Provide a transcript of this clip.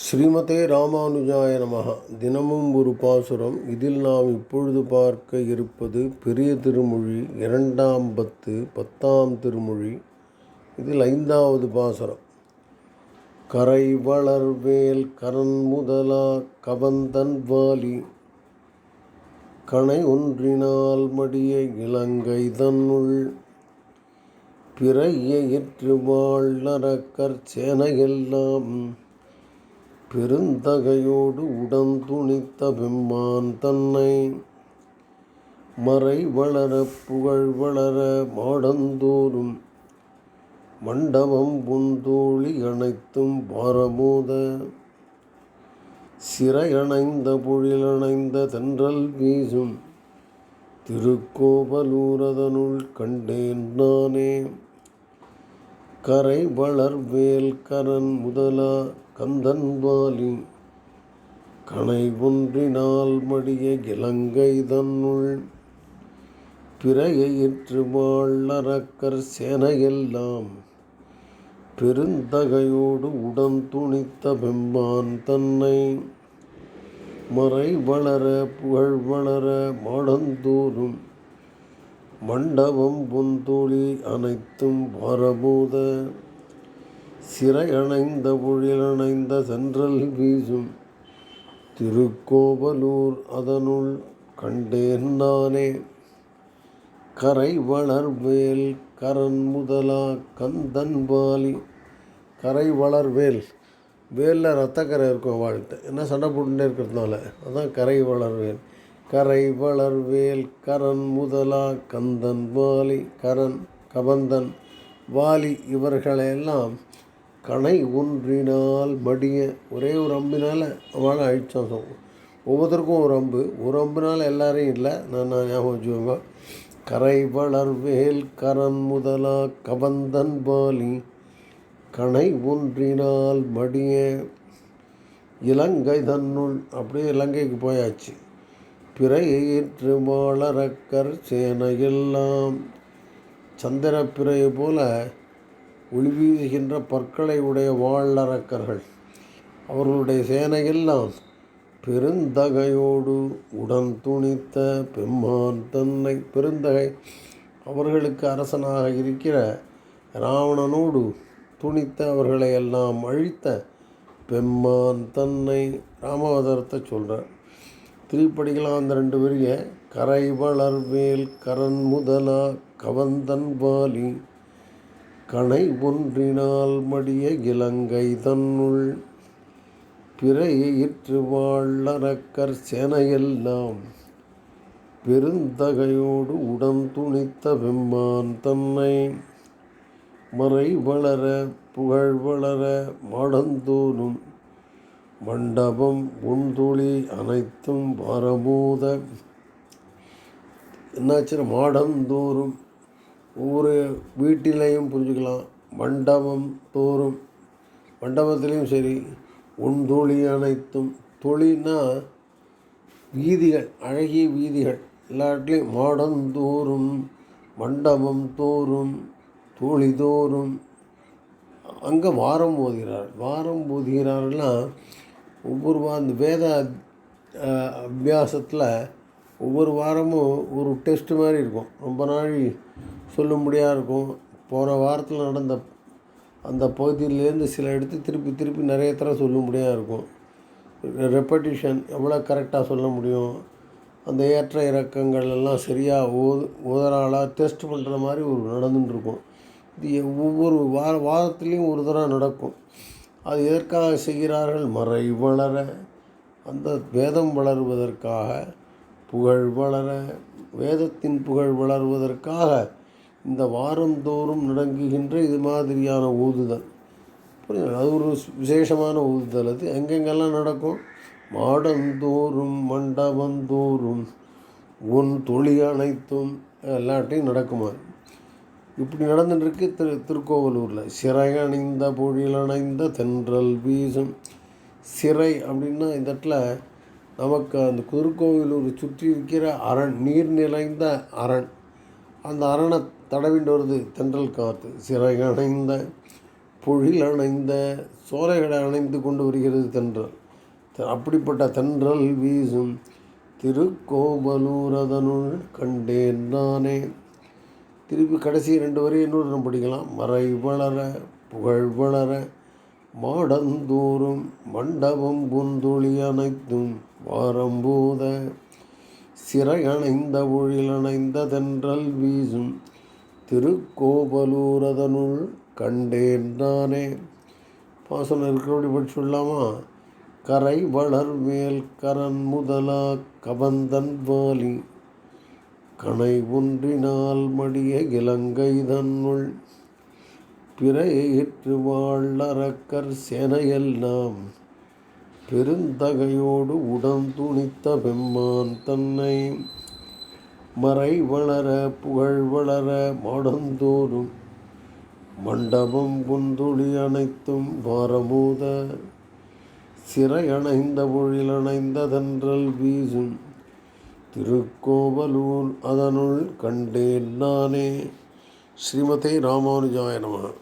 ஸ்ரீமதே ராமானுஜாய நமகா தினமும் ஒரு பாசுரம் இதில் நாம் இப்பொழுது பார்க்க இருப்பது பெரிய திருமொழி இரண்டாம் பத்து பத்தாம் திருமொழி. இதில் ஐந்தாவது பாசுரம். கரை வளர்வேல் கரன் முதலா கவந்தன் வாலி. கணை ஒன்றினால் மடிய இலங்கை தன்னுள். பிறைய எற்று வாழ் நரக்கர் சேனையெல்லாம். பெருந்தகையோடு உடன் துணித்த பெம்மான் தன்னை மறை வளர புகழ் வளர மாடந்தோறும் மண்டபம் புந்தோழி அனைத்தும் பாரமோத. சிறையணைந்த பொழிலணைந்த தென்றல் வீசும் திருக்கோவலூரதனுள் கண்டேன் நானே. கரை வளர்வேல் கரன் முதலா கந்தன் வாலி கனை ஒன்றினால் மடிய இலங்கை தன்னுள். பிறையிற்று வாழறக்கர் சேனையெல்லாம். பெருந்தகையோடு உடன் துணித்த பெம்பான் தன்னை. மறை வளர புகழ் வளர மாடந்தோறும். மண்டபம் பொந்தோழி அனைத்தும் வரபோத சிறையணைந்த பொழிலணைந்த சென்றல் வீசும் திருக்கோவலூர் அதனுள் கண்டேன் நானே. கரை வளர்வேல் கரன் முதலா கந்தன் பாலி. கரை வளர்வேல் வேலில் ரத்தக்கரை இருக்கும் வாழ்த்து என்ன சண்டை போட்டுட்டே இருக்கிறதுனால? அதான் கரை வளர்வேல் கரை வளர்வேல் கரன் முதலா கந்தன் வாலி கரன் கபந்தன் வாலி இவர்களையெல்லாம் கணை ஒன்றினால் மடிய. ஒரே ஒரு அம்பினால் அவனை அழிச்சோம் ஒவ்வொருத்தருக்கும் ஒரு அம்பு. ஒரு அம்புனால் எல்லாரையும் இல்லை. நான் நான் ஞாபகம் வச்சுக்கோங்க. கரை வளர்வேல் கரன் முதலா கபந்தன் பாலி. கணை ஒன்றினால் மடிய. இலங்கை தன்னுள் அப்படியே இலங்கைக்கு போயாச்சு. பிறையேற்று மாளரக்கர் சேனையெல்லாம். சந்திரப்பிறையை போல ஒளி வீசுகின்ற பற்களை உடைய வாழறக்கர்கள் அவர்களுடைய சேனையெல்லாம் பெருந்தகையோடு உடன் துணித்த பெம்மான் தன்னை பெருந்தகை. அவர்களுக்கு அரசனாக இருக்கிற ராவணனோடு துணித்த அவர்களை எல்லாம் அழித்த பெம்மான் தன்னை ராமாவதாரத்தை சொல்கிறார் திருப்படிகளாம் அந்த ரெண்டு பெரிய கரை வளர்வேல் கரன் முதலா கவந்தன் பாலி கணை ஒன்றினால் மடிய இலங்கை தன்னுள் பிறையிற்று வாழறக்கர் சேனையெல்லாம். பெருந்தகையோடு உடன் துணித்த வெம்மான் தன்னை மறை வளர புகழ் வளர மாடந்தோறும் மண்டபம் உண்துளி அனைத்தும் வரபோத என்னாச்சு மாடந்தோறும் ஒவ்வொரு வீட்டிலையும் புரிஞ்சுக்கலாம். மண்டபம் தோறும் மண்டபத்துலேயும் சரி உண்தொழி அனைத்தும். தோழின்னா வீதிகள் அழகிய வீதிகள். எல்லாட்லேயும் மாடந்தோறும் மண்டபம் தோறும் தோழி தோறும். அங்கே வாரம் போதுகிறார். வாரம் போதுகிறார்லாம் ஒவ்வொரு அந்த வேத அபியாசத்தில் ஒவ்வொரு வாரமும் ஒரு டெஸ்ட் மாதிரி இருக்கும். ரொம்ப நாள் சொல்லும்படியாக இருக்கும். போன வாரத்தில் நடந்த அந்த பகுதியிலேருந்து சில எடுத்து திருப்பி திருப்பி நிறைய தடவை சொல்லும்படியாக இருக்கும். ரெப்படிஷன் எவ்வளோ கரெக்டாக சொல்ல முடியும்? அந்த ஏற்ற இறக்கங்கள் எல்லாம் சரியாக ஓது ஓதராளாக டெஸ்ட் பண்ணுற மாதிரி ஒரு நடந்துட்டுருக்கும் இது ஒவ்வொரு வார வாரத்துலேயும் ஒரு தடவை நடக்கும். அது எதற்காக செய்கிறார்கள்? மறை வளர. அந்த வேதம் வளருவதற்காக புகழ் வளர. வேதத்தின் புகழ் வளருவதற்காக இந்த வாரந்தோறும் நடங்குகின்ற இது மாதிரியான ஊதுதல். புரியுது அது ஒரு விசேஷமான ஊதுதல். அது எங்கெங்கெல்லாம் நடக்கும்? மாடந்தோறும் மண்டபந்தோறும் உன் தொழி அனைத்தும் எல்லாட்டையும் நடக்குமா? இப்படி நடந்துட்டுருக்கு திரு திருக்கோவலூரில். சிறை அணிந்த பொழில் அணைந்த தென்றல் வீசும். சிறை அப்படின்னா இந்த இடத்துல நமக்கு அந்த திருக்கோவிலூர் சுற்றி இருக்கிற அரண் நீர் நிறைந்த அரண். அந்த அரணை தடவிண்டு வருது தென்றல் காற்று. சிறை அணைந்த பொழில் அணைந்த சோலைகளை அணைந்து கொண்டு வருகிறது தென்றல். அப்படிப்பட்ட தென்றல் வீசும் திருக்கோபலூர் அதனுள் கண்டேன் நானே. திருப்பி கடைசி ரெண்டு வரையும் இன்னொரு நம்ம படிக்கலாம். மறை வளர புகழ் வளர மாடந்தோறும் மண்டபம் புந்தொழி அனைத்தும் வாரம்போத சிறை அணைந்த தென்றல் வீசும். திருக்கோபலூரதனுள் கண்டேன் நானே. பாசனம் இருக்கிறபடி படிச்சு சொல்லாமா? கரை வளர் மேல் கரன் முதலா கபந்தன் வாலி. கனை ஒன்றினால் மடிய இலங்கை தன்னுள். பிறையிற்று வாழறக்கர் சேனையெல்லாம். பெருந்தகையோடு உடன் துணித்த பெம்மான் தன்னை மறை வளர புகழ் வளர மாடந்தோறும் மண்டபம் புந்துளி அனைத்தும் வாரமூத சிறை அணைந்த பொழில் அணைந்ததென்றல் வீசும் திருக்கோவலூர் அதனுள் கண்டேன் நானே. ஸ்ரீமதே ராமானுஜாய நமः.